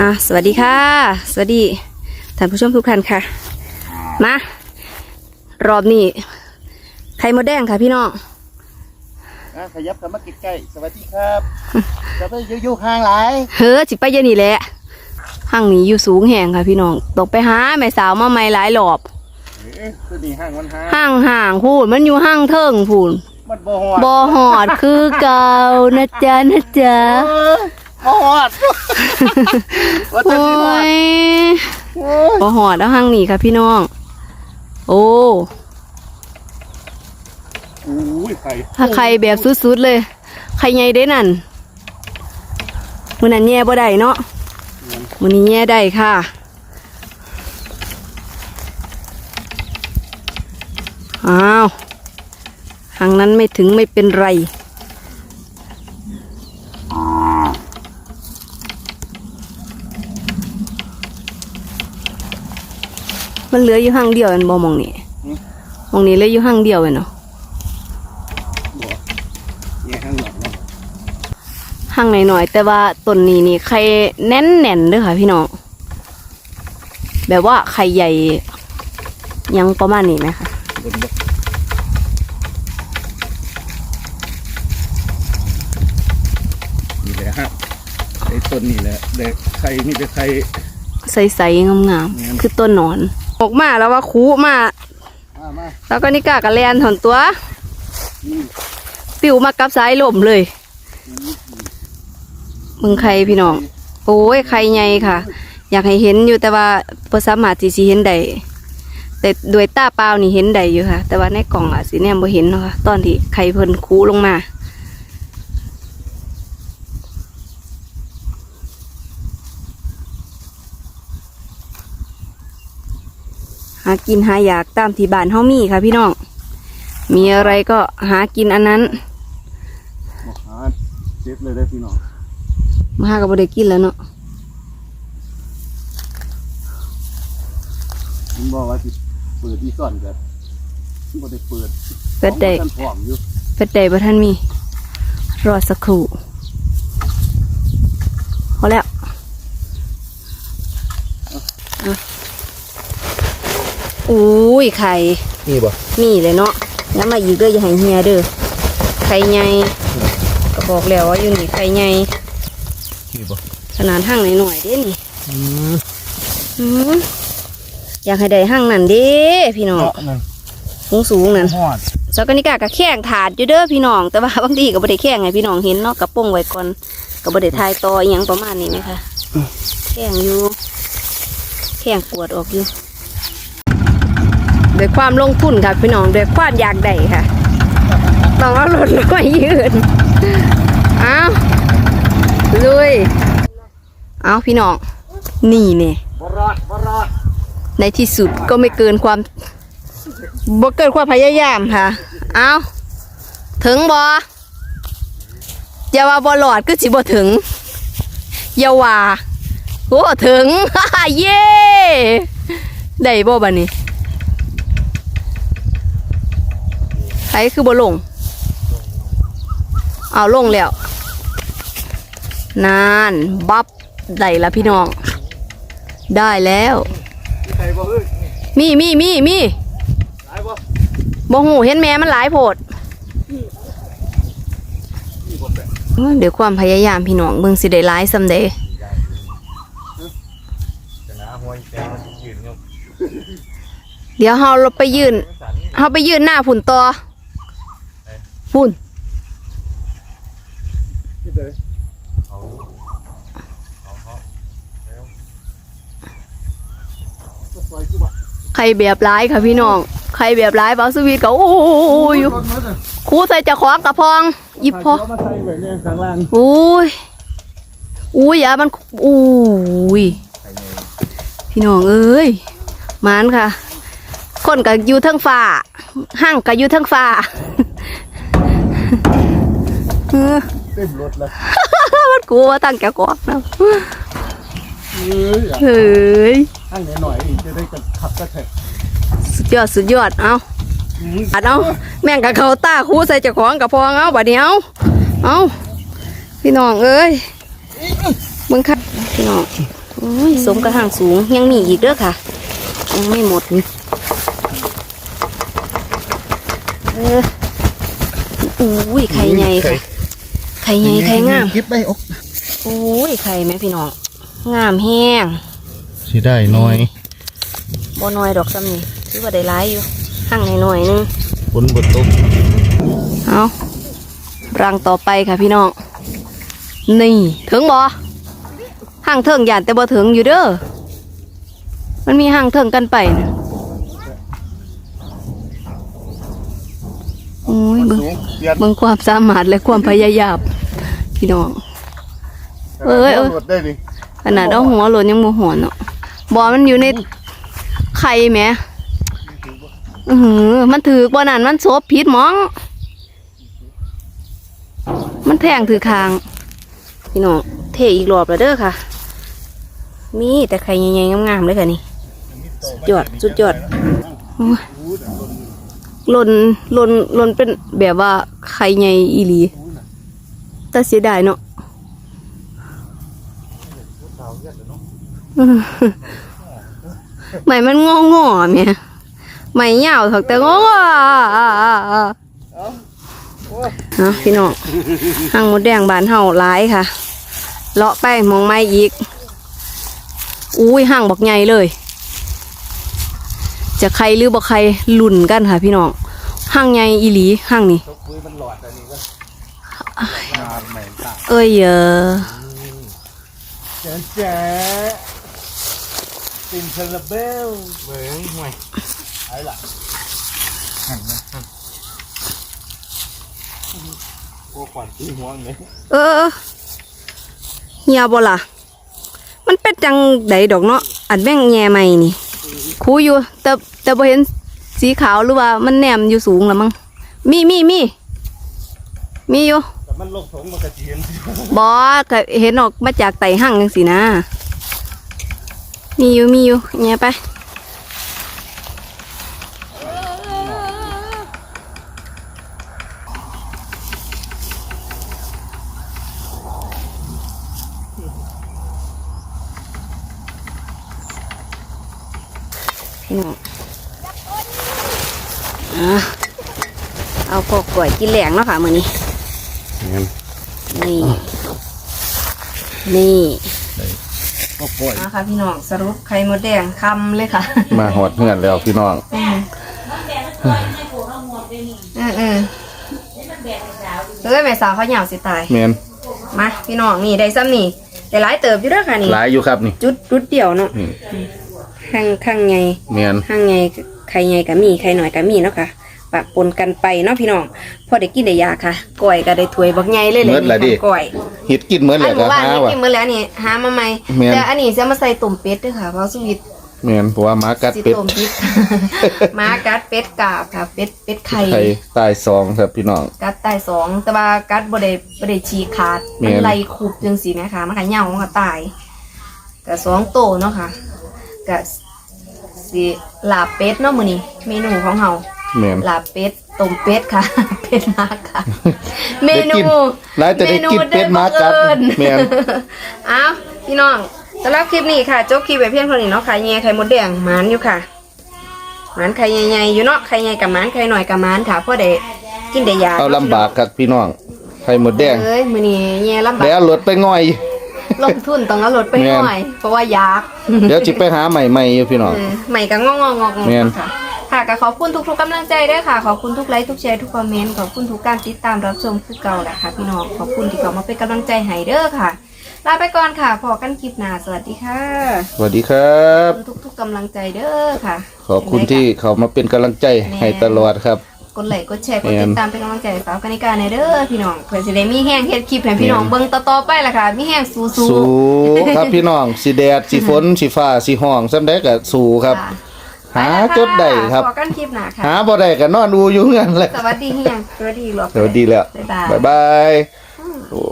อะสวัสดีค่ะ สวัสดีท่านผู้ชมทุกท่านค่ะ มารอบนี้ไข่มดแดงค่ะพี่น้องอะขยับกันมาใกล้ๆสวัสดีครับจะไปอยู่ๆห่างหลายเฮ้อจิไปเยอะนี่แหละห้างนี้อยู่สูงแห่งค่ะพี่น้องตกไปหาแม่สาวมาไม่หลายรอบเอ๊ะตัวนี้ห่างมันห่างห้างห่างพูดมันอยู่ห้างเทิงพูดมันบ่หอดบอหอดคือเก่านะจ๊ะนะจ๊ะเออ บ่หอดว่าโอ้จะสิหอดยโอ้ยบอหอดแล้วห้างนี้ค่ะพี่น้อง โอ้โอ้ยไข่ถ้าใครแบบสุดๆเลย ใครใหญ่ได้นั่นมือนั้นแย่บ่ได้เนาะมือนี้แย่ได้ค่ะ อ้าวทางนั้นไม่ถึงไม่เป็นไร มันเหลืออยู่ห้างเดียวแมันบ่มองนี่มองนี้เหลืออยู่ห้างเดียวเองเนาะเนี่ยห่างหลังเนาะห่างหน่อยๆแต่ว่าต้นนี้นี่ไข่แน่นแน่นๆเด้อค่ะพี่น้องแบบว่าไข่ใหญ่ยังประมาณนี้ไหมคะบนบ่นี่แหละฮะไอ้ต้นนี่แหละเด็กไข่นี่เป็นไข่ใสๆงามแม่นๆคือต้นหนอน ออกมาแล้วว่าคูมามามาแล้วก็นี่กากระแลนถอนตัวปิวมากับสายลมเลย มึงใครพี่น้อง โอ้ยใครใหญ่ค่ะ อยากให้เห็นอยู่แต่ว่าพอสามารถที่สิเห็นได้แต่ด้วยตาเปล่านี่เห็นได้อยู่ค่ะ แต่ว่าในกล่องอะสิเนี่ยบ่เห็นเนาะค่ะตอนที่ไข่เพิ่นคูลงมา หากินหาอยากตามที่บ้านเฮามีค่ะพี่น้อง มีอะไรก็หากินอันนั้นบอกหาเจ็บเลยได้อพี่น้องมาหาก็บ่ได้กินแล้วเนาะผมบอกว่าสิเปิดที่ซ่อนกันบ่ได้เปิดเป็ดได้ของมันพร้อมอยู่เป็ดได้บ่ท่านมี รอสักครู่พอแล้วอะ อุ้ยไข่ นี่บ่นี่เลยเนาะย้ำมาอีกเด้ออย่าให้เฮียเด้อ ไข่ใหญ่ก็บอกแล้วว่าอยู่นี่ไข่ใหญ่นี่บ่ขนาดห้างหน่อยๆเด้นี่อืมอืมอยากให้ได้ห้างนั่นเด้พี่น้องเนาะนั่นสูงสูงๆนั่นหอดสกนิกากับแข้งถาดอยู่เด้อพี่น้อง แต่ว่าบางทีก็บ่ได้แข้งให้พี่น้องเห็นเนาะกับป้งไว้ก่อนก็บ่ได้ทายต่ออหยังประมาณนี้ไหมคะแข้งอยู่แข้งปวดออกอยู่ ด้วยความลงทุนค่ะพี่น้องด้วยความอยากได้ค่ะต้องเอารถมายืนเอาลุยเอาพี่น้องนี่เนี่ยในที่สุดก็ไม่เกินความบ่เกินความพยายามค่ะ เอาถึงบ่อย่าว่าบ่หลอดก็สิบ่ถึงอย่าว่าโอ้ถึงเย้ได้บ่บัดนี้ ใครคือบ่ลง เอาลงแล้ว นานบับได้ละพี่น้อง ได้แล้ว มีใครบ่เอ้ยมีมีมีมีหลายบ่บ่หูเห็นแม่มันหลายโพดมีบ่แปะเอ้อเดี๋ยวความพยายามพี่น้องเบิ่งสิได้หลายซำเด้จะนะห้วยแปะมันยืนยกเดี๋ยวเฮาเราไปยืนสันเฮาไปยืนหน้าฝุ่นต่อ ฝุ่นนี่เลยเอาเอาเอาแล้วก็ปล่อยกูบ่ใครแบบร้ายค่ะพี่น้องใครแบบร้ายเบาสวีทก็โอ้ยอยู่ครูใส่จะของกระพองยิบพอเามาใส่ไว้เนี่ยข้างล่างอุ้ยอุ้ยอย่ามันอุ้ยพี่น้องเอ้ยมานค่ะ คนก็อยู่เทั้งฟ้าห้างก็อยู่เทั้งฟ้า เออเต็มรถแล้วมันกลัวว่าตั้งแกกอกนะเอ้ยเฮ้ยข้างหน่อยๆนี่จะได้กระขับกระแทกสุดยอดสุดยอดเอาอืมอัดเอาแม่งกับเขาตาคู่ใส่เจ้าของกับพองเอาบัดเดียวเอาพี่น้องเอ้ยมึงค่ะพี่น้องโอ้ยสมกระหังสูงยังมีอีกเด้อค่ะยังไม่หมดนี่เอออุ้ ยไข่ใหญ่ค่ะไข่ใหญ่ไข่งามคิดไปอกอุ้ยไข่แม่พี่น้องงามแห้งสิได้น้อยบ่น้อยดอกซ้ำนี่ถือว่าได้หลายอยู่หั่งหน่อยๆนึงฝนบดตกเอารังต่อไปค่ะพี่น้องนี่ถึงบ่ห่างเถิงหยาดแต่บ่ถึงอยู่เด้อมันมีห่างเถิงกันไปนะ อ้ยเบิ่งสูงเปลี่ยนเบิ่งความสามารถและความพยายามพี่น้อง เอ้ยเอ้ยรถได้ดิขนาดเอาหัวหล่นยังโมโหนเนาะบอมันอยู่ในไข่แหมอือหือ มันถือกบ่นั่นมันโซบผิดหมอง มันแทงถือคาง พี่น้องเทอีกรอบแล้วเด้อค่ะ มีแต่ไข่ใหญ่ๆงามๆเลยค่ะนี่ สุดยอดสุดยอด โอ้ย หล่น หล่นหล่นเป็นแบบว่าไข่ใหญ่อีหลีแต่เสียดายเนาะไหมมันงองอๆเมียไหมยาวถักแต่งองอเนาะพี่น้องหางมดแดงบานเห่าร้ายค่ะ เลาะไปมองไม้อีก อุ้ยห่างบักใหญ่เลย จะใครหรือบ่ใครลุ่นกันค่ะ พี่น้องห่างใหญ่อีหลีห่างนี่ตกคุยมันหลอดอันนี้ก็งานใหม่ตาเอ้ยเออเจ๊เจ๊ตินคาราเบลเบิ้งห่วยไอ้ล่ะหันนะโอ้ขวัญตีห่วงเลยเออเฮียบ่ล่ะมันเป็นจังไดดอกเนาะอันแม่งแง่ใหม่นี่คูอยู่แต่ แต่บ่เห็นสีขาวหรือว่ามันแนมอยู่สูงแล้วมั้งมีมีมีมีอยู่แต่มันลงถงมันกระเทียมบอก็เห็นออกมาจากไต่หั่งจังสินะ มีอยู่มีอยู่แง่ไปพี่น้องอะ เอาพอกกล้วยกินแหลงเนาะค่ะมือนี้นี่ นี่ก็ปล่อยนะคะพี่น้องสรุปไข่มดแดงคำเลยค่ะ มาหอดเหือนแล้วพี่น้องเออเออเอ้ยแม่สาวเขาเหยาวสิตายเมนมาพี่น้องนี่ได้ซ้ำนี่ได้หลายเติบอยู่เด้วยค่ะนี่หลายอยู่ครับนี่จุดจุดเดียวเนาะนี่ข้างข้างไงเมนข้างไง ไข่ไงกับมีไข่หน่อยกับมีเนาะค่ะปะปนกันไปเนาะพี่น้องพอได้กินได้ยาค่ะก้อยก็ได้ถ้วยบักใหญ่เลยเลยเมิดละดินี่ค่ะก้อยเห็ดกินเหมือนแหอัละนหก็มู่บ้านหานี่ว่ะ กินมื้อแล้วนี่หามาใหม่แม่น แต่อันนี้จะมาใส่ตุ่มเป็ดด้วยค่ะเพราะสวิตเมนเพราะว่าหมากัดสิเป็ดตุ่มพิษมากัดเป็ดกาบค่ะเป็ดเป็ดไข่ ไข่ตายสองครับพี่น้อง กัดตายสองแต่ว่ากัดบ่ได้บ่ได้ฉีกขาดแม่มันนไล่คูบจังซี่นะคะมันก็เหย่ามันก็ตายก็สองโตเนาะค่ะก็ สิลาบเป็ดเนาะมื้อนี้เมนูของเฮาเมนลาบเป็ดต้มเป็ดค่ะ เป็ดมากค่ะ เมนูหลายจะได้กินเป็ดหมากัดเมนูเดินแม่น อ้าวพี่น้องสำหรับคลิปนี้ค่ะจบคลิปไปเพียงเท่านี้เนาะไข่แง่ไข่มดแดงหมานอยู่ค่ะหมานไข่ใหญ่ๆอยู่เนาะไข่ใหญ่กับหมานไข่หน่อยกับหมานค่ะเพราะได้กินได้ยาเอาลำบากครับพี่น้องไข่หมดแดงเอ้ยมื้อนี้แง่ลำบาก แล้วรถไปง่อย ลงทุนต้องเอารถไปแม่นหน่อย เพราะว่ายากเดี๋ยวจิไปหาใหม่ๆอยู่พี่น้องเออใหม่ก็งองงงแม่นค่ะค่ะก็ขอบคุณทุกๆกำลังใจด้วยค่ะ ขอบคุณทุกไลค์ทุกแชร์ทุกคอมเมนต์ขอบคุณทุกการติดตามรับชมคือเก่าแหละค่ะพี่น้องขอบคุณที่เข้ามาเป็นกำลังใจให้เด้อค่ะลาไปก่อนค่ะพอกันคลิปหน้าสวัสดีค่ะ สวัสดีครับขอบคุณทุกๆกำลังใจเด้อค่ะ ขอบคุณที่เขามาเป็นกำลังใจให้ตลอดครับ กดไลค์กดแชร์กดแม่ตินดตามเป็นกำลังใจให้สาวกนิการในเด้อพี่น้องเพื่อสิได้มีแห้งเฮ็ดคลิปให้พี่น้องเบิ่งต่อๆไปล่ะค่ะ มีแห้งสู้สู้ครับพี่น้องสีแดดสีฝนสีฟ้าสีห้องซ้ำได้กับสู้ครับค่ะหาไปแล้วค่ะจดได้ครับพอกันคลิปหน้าค่ะหาบ่ได้ก็นอนดูอยู่เงื่อนเลยสวัสดีเฮียงสวัสดีหรอกสวัสดีแล้วบ๊ายบายบ๊ายบายโอ้